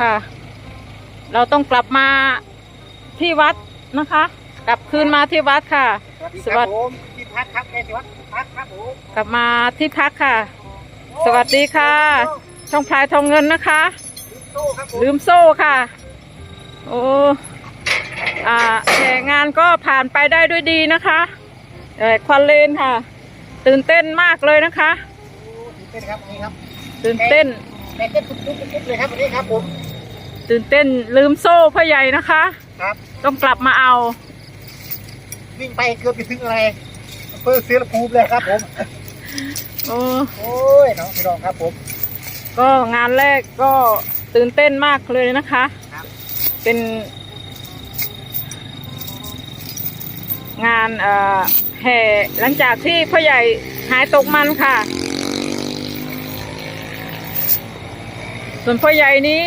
ค่ะ เราต้องกลับมาที่วัดนะคะ กลับคืนมาที่วัดค่ะ สวัสดีครับผมที่พักครับแม่ที่วัดพักครับผมกลับมาที่พักค่ะ สวัสดีค่ะ ช่องพลายทองเงินนะคะโต้ครับผมลืมโซ่ค่ะ โอ้อ่าแต่งานก็ผ่านไปได้ด้วยดีนะคะแต่ควันเลนค่ะ ตื่นเต้นมากเลยนะคะ ตื่นเต้นครับวันนี้ครับ ตื่นเต้น แต่เต้นทุกทุกทุกเลยครับวันนี้ครับผม ตื่นเต้นลืมโซ่พ่อใหญ่นะคะ ครับ ต้องกลับมาเอา วิ่งไปเกือบจะถึงอะไรอำเพื่อเสียภูมิเลยครับผม โอ้โอ้ยน้องพี่น้องครับผม ก็งานแรกก็ตื่นเต้นมากเลยนะคะ ครับ เป็น งานเอ่อแห่หลังจากที่พ่อใหญ่หายตกมันค่ะ ส่วนพ่อใหญ่นี้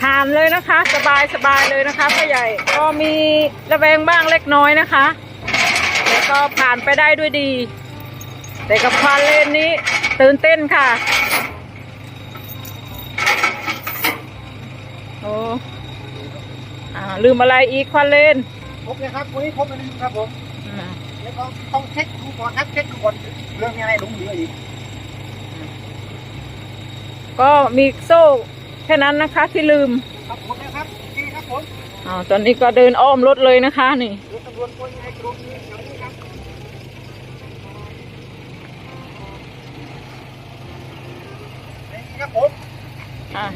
ผ่านเลยนะคะ สบายสบายเลยนะคะพ่อใหญ่ก็มีระแวงบ้างเล็กน้อยนะคะแต่ก็ผ่านไปได้ด้วยดี แต่กับควานเลนนี้ตื่นเต้นค่ะโอ้อ่าลืมอะไรอีกควานเลนครบเลยครับวันนี้ครบเลยครับผมอืมแล้วก็ต้องเช็คดูก่อนครับเช็คดูก่อนเรื่องมีอะไรหลงเหลืออีก ก็มีโซ่แค่นั้นนะคะที่ลืมครับผมนะครับโอเคครับผมอ๋อตอนนี้ก็เดินอ้อมรถเลยนะคะนี่รถตำรวจคนยังไงกรงนี้แถวนี้ครับนี่ครับผมอะ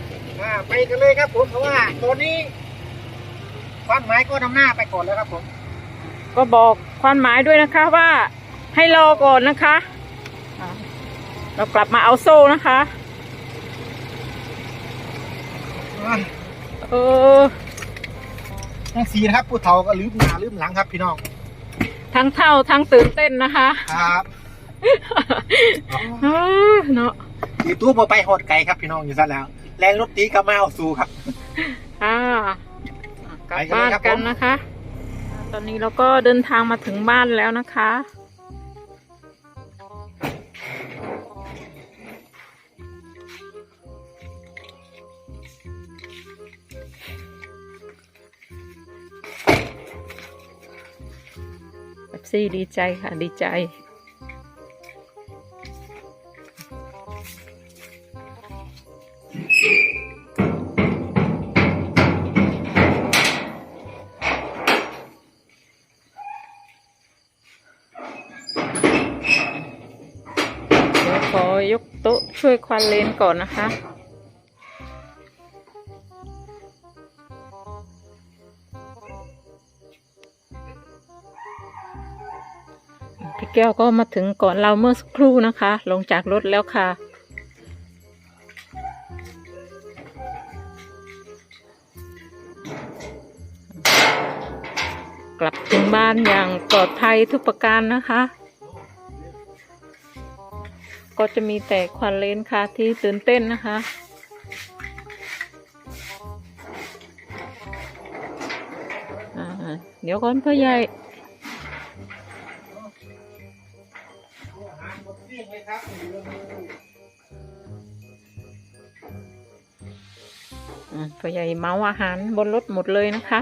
อ่าไปกันเลยครับผมเพราะว่าตัวนี้ความหมายก็นำหน้าไปก่อนแล้วครับผม ก็บอกความหมายด้วยนะคะว่าให้รอก่อนนะคะอะเรากลับมาเอาโซ่นะคะ เออทั้งสีนะครับผู้เฒ่าก็ลืมหน้าลืมหลังครับพี่น้องทั้งเท่าทั้งตื่นเต้นนะคะครับเออเนาะตีตู้มาไปหดไก่ครับพี่น้องอยู่ซะแล้วแรงรถตีกลับมาเอาสู่ครับอ่ากลับไปกันเลยบ้านครับกันผมนะคะ ตอนนี้เราก็เดินทางมาถึงบ้านแล้วนะคะ ซีดีใจค่ะ ดีใจ เดี๋ยวขอยกโต๊ะช่วยควันเลนก่อนนะคะ พี่แก้วก็มาถึงก่อนเราเมื่อสักครู่นะคะ ลงจากรถแล้วค่ะ กลับถึงบ้านอย่างปลอดภัยทุกประการนะคะ ก็จะมีแต่ควันเลนค่ะที่ตื่นเต้นนะคะเดี๋ยวก่อนพ่อใหญ่ อืมพ่อใหญ่เมาอาหารบนรถหมดเลยนะคะ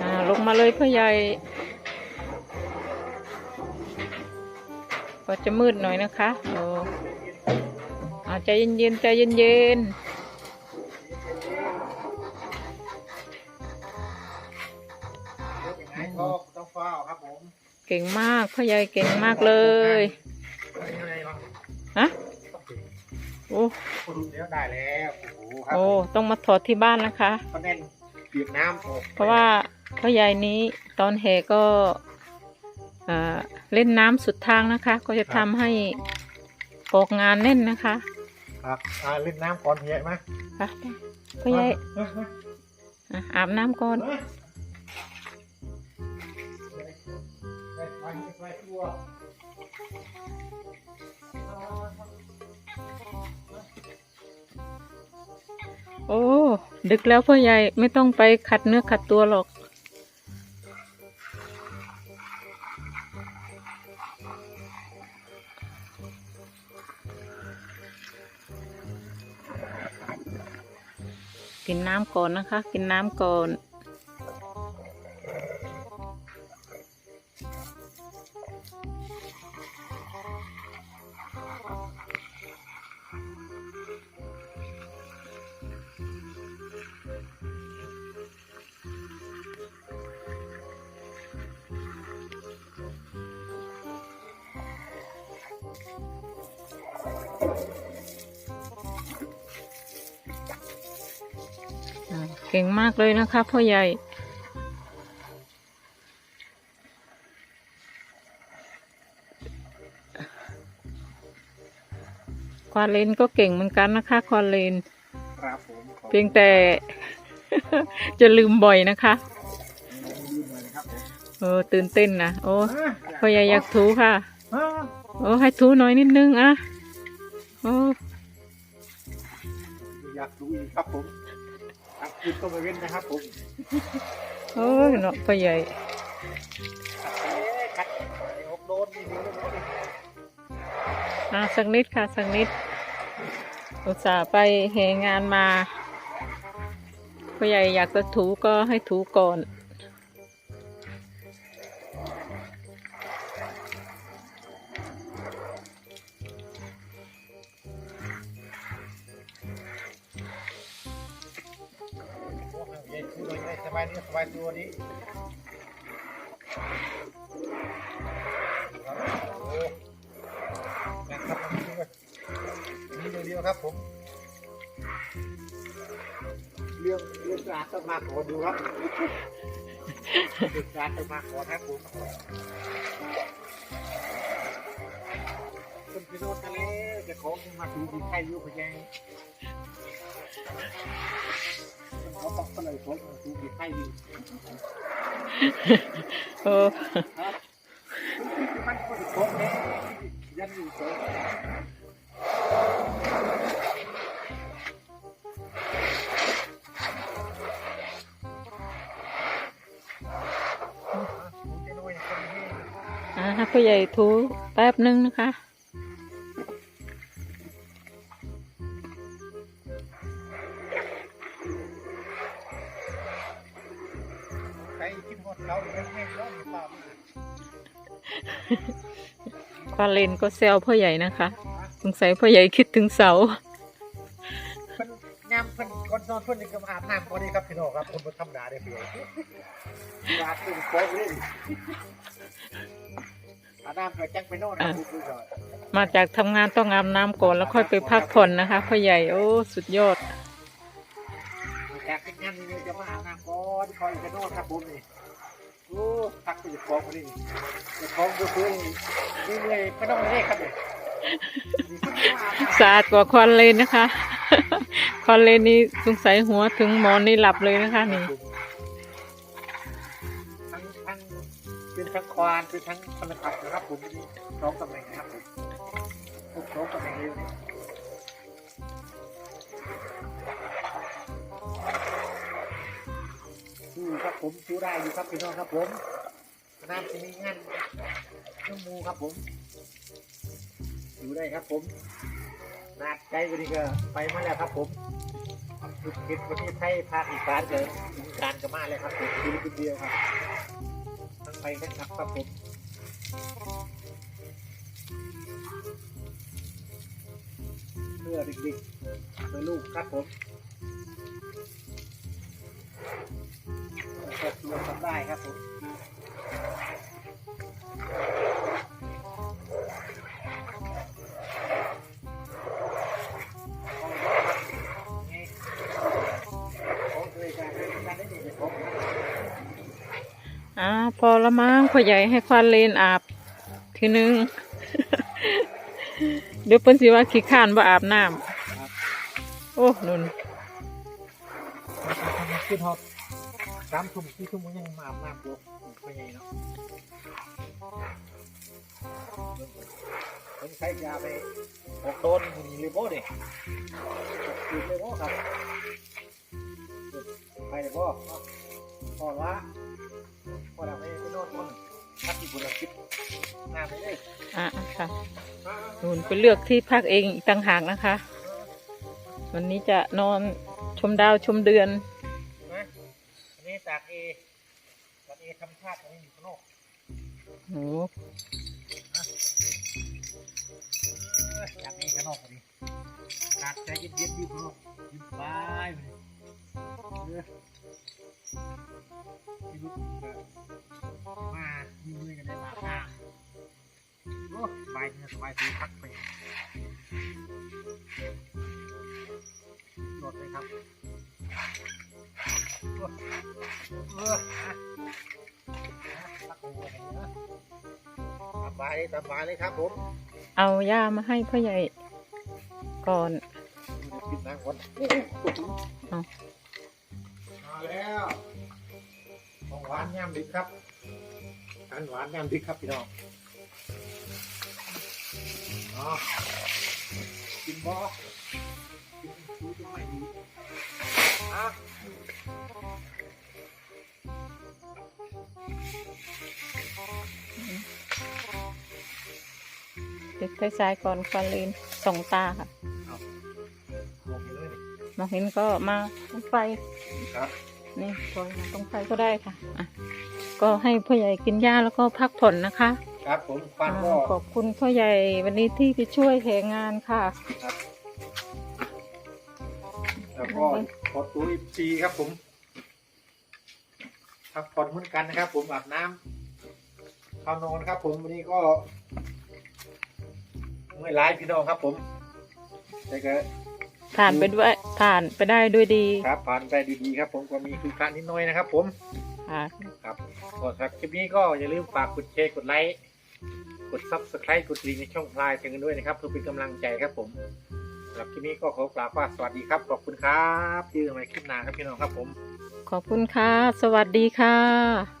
อาลงมาเลยพ่อใหญ่ก็จะมืดหน่อยนะคะโอ้ ใจเย็นๆใจเย็นๆก็ต้องเฝ้าครับผมเก่งมากพ่อใหญ่เก่งมากเลยฮะโอ้คุณเดี๋ยวได้แล้วโอ้โหครับโอ้ต้องมาถอดที่บ้านนะคะก็แน่นเปียกน้ำออกเพราะว่าพ่อใหญ่นี้ตอนแห่ก็อ่าเล่นน้ำสุดทางนะคะ ก็จะทำให้ออกงานแน่นนะคะ ครับอ่าเล่นน้ำก่อนเหี้ยไหมไปไปพ่อใหญ่มามาอะอาบน้ำก่อนโอ้ ดึกแล้วพ่อใหญ่ไม่ต้องไปขัดเนื้อขัดตัวหรอก กินน้ำก่อนนะคะ กินน้ำก่อน เก่งมากเลยนะคะพ่อใหญ่ ควานเลนก็เก่งเหมือนกันนะคะ ควานเลน ครับผมขอเพียงแต่ จะลืมบ่อยนะคะยืมเลยนะครับผมเออตื่นเต้นนะโอ้อะพ่อใหญ่อยากถูค่ะ อะโอ้ให้ถูหน่อยนิดนึงอะโอ้อยากดูอีกครับผม อักคืนก็ไปเว้นนะครับผมเอ้ยเนาะพ่อใหญ่เอ๊ะขัดเดี๋ยวโดนนี่เดี๋ยอะสักนิดค่ะสักนิด อุตส่าห์ไปเหงานมาพ่อใหญ่อยากจะถูก็ให้ถูก่อนายเนื้อสบายตัวนี้โอ้แม่งครับนี่ด้วเดียวครับผม เรื่องเรื่องการต้องมาขอดูครับเรื่องการต้องมาขอครับผมคุณพี่โนดทะเลจะขอมาดูดีใครอยู่พะยัง อกก็เลยขอมาดูดีใครอยู่โอ้ครับมันก็จะขอเนี่ยยันอยู่เฉยผมจะน้อยคนนี้อ่าให้ใหญ่ถูแป๊บนึงนะคะ ปล่าควานเลนก็แซวพ่อใหญ่นะคะ สงสัยพ่อใหญ่คิดถึงเสาเพิ่นยามเพิ่นก่อนนอนเพิ่นนี่ก็มาอาบน้ำพอดีครับพี่น้องครับคนบ่ธรรมดาเด้อพี่น้องอาบน้ำโป๊ะเลยอาบน้ำเกิดจังไปนอนนะคุณผู้ชมมาจากทำงานต้องอาบน้ำก่อนแล้วค่อยไปพักผ่อนนะคะพ่อใหญ่โอ้สุดยอดอยากเป็นงานนี้จะมาอาบน้ำก่อนคอยไปนอนครับผมนี่โอ้ พักไปจะฟ้องคนนี้จะฟ้องก็คือนี่เลยไม่ต้องมาเรียกครับเนี่ยมีคนมาอาบน้ำสะอาดกว่าควานเลนนะคะ ควานเลนนี่สงสัยหัวถึงหมอนนี่หลับเลยนะคะนี่ทั้งทั้งเป็นทั้งควานเป็นทั้งพนักงานนะครับผมนี่สองตำแหน่งนะครับผมทุกสองตำแหน่งเร็วนี่สู้ครับผมสู้ได้อยู่ครับพี่น้องครับผม น้ำจะมีงานน้ำมูครับผม อยู่ได้ครับผมนาดใจวันนี้ก็ไปมาแล้วครับผมจุดเก็บประเทศไทยภาคอีสานเกิดอีสานก็มาแล้วครับผมฟิลิปปินเดียวครับทั้งไปทั้งกลับครับผมเพื่อเด็กๆเพื่อลูกครับผมครอบครัวทำได้ครับผม พอละมั้งพ่อใหญ่ให้ควานเลนอาบ ทีนึง เดี๋ยวเพิ่นสิว่าขี้ข้านว่าอาบน้ำโอ้นุ่นขึ้นฮอตสามทุ่มสี่ทุ่มมันยังมาอาบน้ำตัวไม่ใหญ่เนาะผมใช้ยาไปออกโดนมีเลยบ่เนี่ยหยุดเลยบ่ครับไปเลยบ่พอละพอแล้วไม่ไป พักที่บุญคิดงานไปเลยอะค่ะนู่นไปเลือกที่พักเองอีกต่างหากนะคะ วันนี้จะนอนชมดาวชมเดือนนะอันนี้จากเอจากเอทำชาติอันนี้อยู่ข้างนอกโอ้เออจากเอข้างนอกอันนี้จากใจเย็นๆอยู่ข้างนอกยิ้มสบายไปเลย เออชีวิตก็มามีมือกันได้มาข้างโอ้สบายเนี่ยสบายดีพักไปหลดเลยครับโอ้เอออะพักหัวกันเนอะสบายสบายเลยครับผมเอาย่ามาให้พ่อใหญ่ก่อนกินน้ำก่อนเอ มาแล้วของหวานย่ามดึกครับอาหารหวานย่ามดึกครับพี่น้องอ๋อกินบ่กินดูจะไม่ดีอะเด็กซ้ายๆก่อนควันเลนสองตาค่ะลงไปเลยมองเห็นก็มาตรงไฟครับ นี่ปล่อยมาตรงไฟก็ได้ค่ะอะ ก็ให้พ่อใหญ่กินหญ้าแล้วก็พักผ่อนนะคะครับผมฟันก็อ่าขอบคุณพ่อใหญ่วันนี้ที่ไปช่วยแหงานค่ะครับแล้วก็ขอตัวอีกทีครับผมพักผ่อนเหมือนกันนะครับ ผมอาบน้ำเข้านอนครับ ผมวันนี้ก็เมื่อยร้ายพี่น้องครับ ผมแต่ก็ ผ่านไปด้วยผ่านไปได้ด้วยดี ครับผ่านไปดีๆครับผมก็มีคือการนิดหน่อยนะครับ ผมค่ะครับก็ครับคลิปนี้ก็อย่าลืมฝากกดแชร์กดไลค์กดซับสไครต์กดกระดิ่งในช่องพลายเชิญกันด้วยนะครับเพื่อเป็นกำลังใจครับผมสำหรับคลิปนี้ก็ขอกล่าวว่าสวัสดีครับขอบคุณครับเจอกันใหม่คลิปหน้าครับพี่น้องครับผม ขอบคุณค่ะ สวัสดีค่ะ